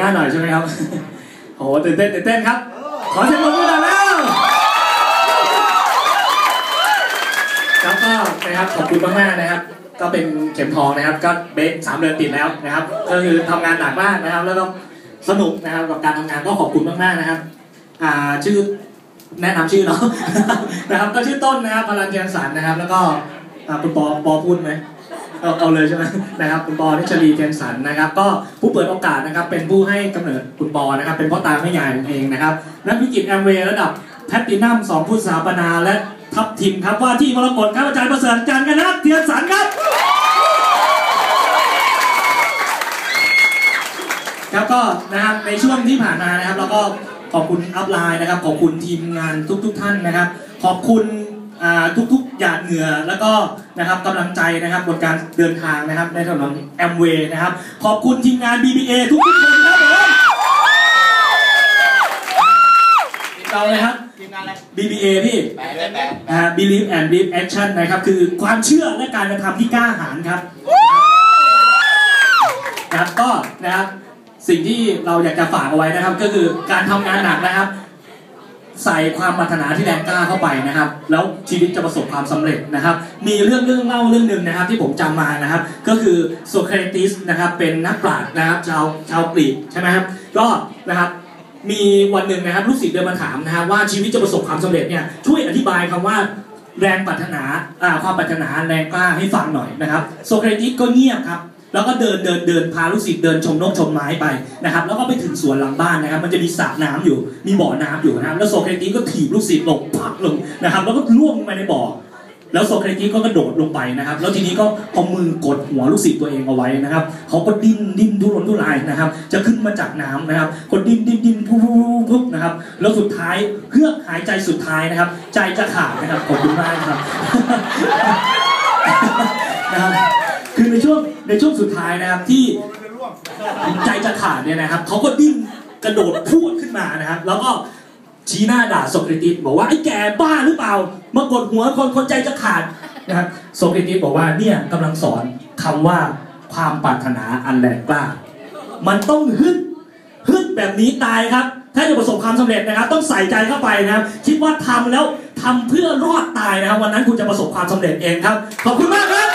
น้าหน่อยใช่ไหมครับ โอ้โหตื่นเต้นตื่นเต้นครับ ขอเสียงปรบมือหน่อยแล้วครับก็นะครับขอบคุณมากๆนะครับ ก็เป็นเข็มทองนะครับ ก็เบสสามเดือนติดแล้วนะครับ ก็คือทำงานหนักมากนะครับ แล้วก็สนุกนะครับกับการทำงานก็ขอบคุณมากๆนะครับ อ่าชื่อแนะนำชื่อเนาะนะครับ ก็ชื่อต้นนะครับพลันเทียนสันนะครับ แล้วก็อ่าคุณปอปอพูดไหม เอาเอาเลยใช่ไหมนะครับคุณปอนิชลีเทียนสันนะครับ ก็ผู้เปิดโอกาสนะครับ เป็นผู้ให้กำเนิดคุณปอนะครับ เป็นพ่อตาแม่ยายนั่นเองนะครับ นักวิกิตแอมเวย์ระดับแพตตินัมสองผู้สถาปนาและทัพทีมครับว่าที่มรกตครับอาจารย์ประเสริฐจารย์กันนะเทียนสันครับครับก็นะครับในช่วงที่ผ่านมานะครับ แล้วก็ขอบคุณอัพไลน์นะครับ ขอบคุณทีมงานทุก ๆ ท่านนะครับ ขอบคุณ ทุกๆหยาดเหงื่อแล้วก็นะครับกำลังใจนะครับบนการเดินทางนะครับในถนนแอมเวย์นะครับ ขอบคุณทีมงาน BBA ทุกๆคนครับผมเราเลยครับ ทีมงานอะไร BBA พี่แปลได้แปลนะฮะ believe and believe action นะครับ คือความเชื่อและการกระทำที่กล้าหาญครับนะครับก็นะครับสิ่งที่เราอยากจะฝากเอาไว้นะครับ ก็คือการทำงานหนักนะครับ ใส่ความปรารถนาที่แรงกล้าเข้าไปนะครับ แล้วชีวิตจะประสบความสำเร็จนะครับ มีเรื่องเรื่องเล่าเรื่องหนึ่งนะครับ ที่ผมจำมานะครับ ก็คือโซเครติสนะครับเป็นนักปราชญ์นะครับชาวชาวกรีกใช่ไหมครับก็นะครับมีวันหนึ่งนะครับลูกศิษย์เดินมาถามนะครับว่าชีวิตจะประสบความสำเร็จเนี่ยช่วยอธิบายคำว่าแรงปรารถนาอ่าความปรารถนาแรงกล้าให้ฟังหน่อยนะครับ โซเครติสก็เงียบครับ แล้วก็เดินเดินเดินพาลูกศิษย์เดินชมนกชมไม้ไปนะครับ แล้วก็ไปถึงสวนหลังบ้านนะครับ มันจะมีสระน้ำอยู่ มีบ่อน้ำอยู่นะครับ แล้วโซเครติสก็ถีบลูกศิษย์ลงพักลงนะครับ แล้วก็ล่วงลงไปในบ่อแล้วโซเครติสก็กระโดดลงไปนะครับ แล้วทีนี้ก็เอามือกดหัวลูกศิษย์ตัวเองเอาไว้นะครับ เขาก็ดิ้นดิ้นทุรนทุรายนะครับ จะขึ้นมาจากน้ำนะครับก็ดิ้นดิ้นดิ้นพุบพุบพุบนะครับ แล้วสุดท้ายเพื่อกหายใจสุดท้ายนะครับ ใจจะขาดนะครับขอบคุณมากครับนะครับ คือในช่วงในช่วงสุดท้ายนะครับที่ใจจะขาดเนี่ยนะครับเขาก็ดิ้นกระโดดพูดขึ้นมานะครับ แล้วก็ชี้หน้าด่าโซเครติสบอกว่าไอ้แกบ้าหรือเปล่ามากดหัวคนคนใจจะขาดนะครับโซเครติสบอกว่าเนี่ยกำลังสอนคำว่าความปรารถนาอันแรงกล้า มันต้องฮึดฮึดแบบนี้ตายครับ ถ้าจะประสบความสำเร็จนะครับ ต้องใส่ใจเข้าไปนะครับ คิดว่าทำแล้วทำเพื่อรอดตายนะครับ วันนั้นคุณจะประสบความสำเร็จเองครับ ขอบคุณมากครับ